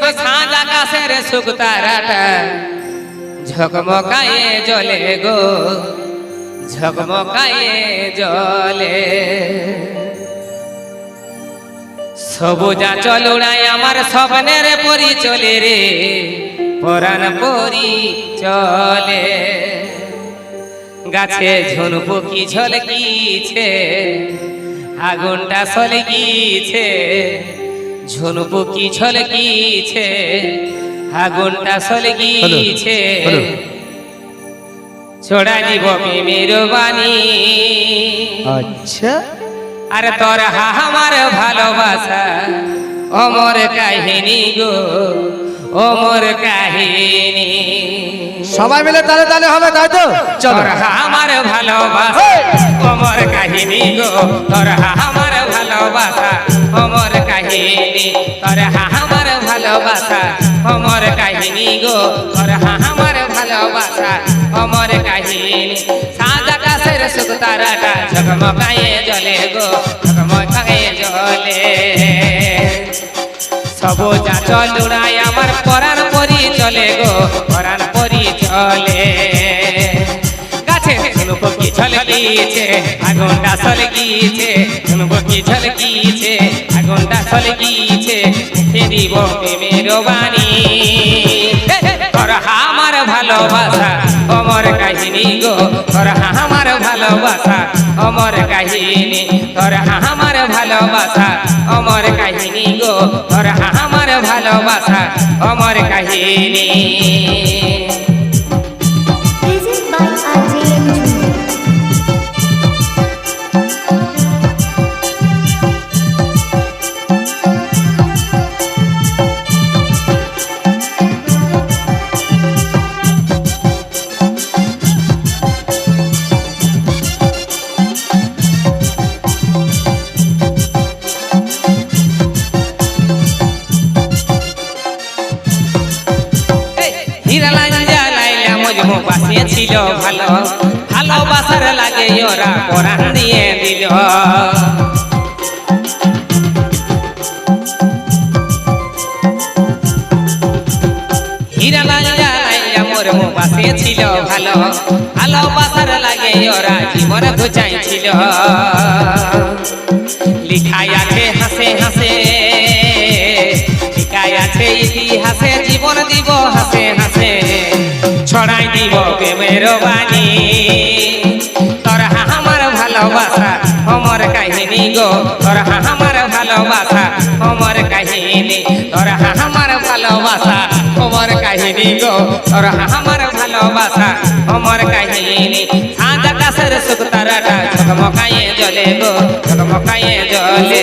গো সাঁঝ আকাশের সুখ তারাটা। ঝকমকায়ে জলে গো। ঝকমকায়ে জলে সবুজা চলুড়াই আমার স্বপ্নের পরি চলে রে। পরাণ পরি চলে। গাছে ঝুনপুকি ঝলকিছে। আগুনটা সলকিছে। ঝুনপুকি ঝলকিছে আগুনটা হ্যালো। ছোড়া দিব প্রেমের বাণী আচ্ছা। আর তোর আমার ভালোবাসা অমর কাহিনী গো অমর কাহিনী। সবাই মিলে তালে তালে হবে তাই তো? চলো। আমার ভালোবাসা অমর কাহিনী গো তোর কাহিনী? তোর আমার ভালোবাসা, অমর কাহিনী গো। তোর আমার ভালোবাসা, অমর কাহিনী। সাজ আকাশের সুখ তারাটা ঝকমকায়ে জলে গো, ঝকমকায়ে জলে সবুজা চলুড়াই আমার পরাণ পরি চলে গো, পরাণ পরি চলে গাছে ঝুনুপকি ঝলকিছে আগুনটা সলকিছে ঝুনুপকি ঝলকিছে। আগুনটা সলকিছে ফেরিব প্রেমের বাণী তোর আমার ভালোবাসা, অমর কাহিনী গো। তোর আমার ভালোবাসা, অমর কাহিনী। তোর আমার ভালোবাসা, অমর কাহিনী গো। তোর আমার ভালোবাসা, অমর কাহিনী। বাসিয়ে ছিল ভালো। ভালোবাসার লাগে ওরা কোরআন দিয়ে দিল। বাসিয়ে ছিল ভালো। ভালোবাসার লাগে ওরা জীবন বুঝাইছিল। লিখাই হাসে হাসে, লিখাই ইতিহাসে, জীবন দিব হাসে হাসে। ছড়াই দিব প্রেমের বাণী তোর আমার ভালোবাসা, অমর কাহিনী গো। তোর আমার ভালোবাসা, অমর কাহিনী। তোর আমার ভালোবাসা, অমর কাহিনী গো। তোর আমার ভালোবাসা, অমর কাহিনী। সাঁঝ আকাশের সুখ তারাটা ঝকমকায়ে জলে গো, ঝকমকায়ে জলে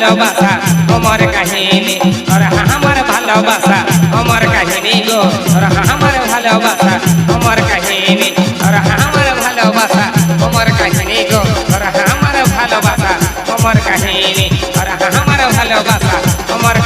ভালোবাসা, অমর কাহিনী। তোর আমার ভালোবাসা, অমর কাহিনী গো। তোর আমার ভালোবাসা, অমর কাহিনী। তোর আমার ভালোবাসা, অমর কাহিনী গো। তোর আমার ভালোবাসা, অমর কাহিনী। তোর আমার ভালোবাসা, অমর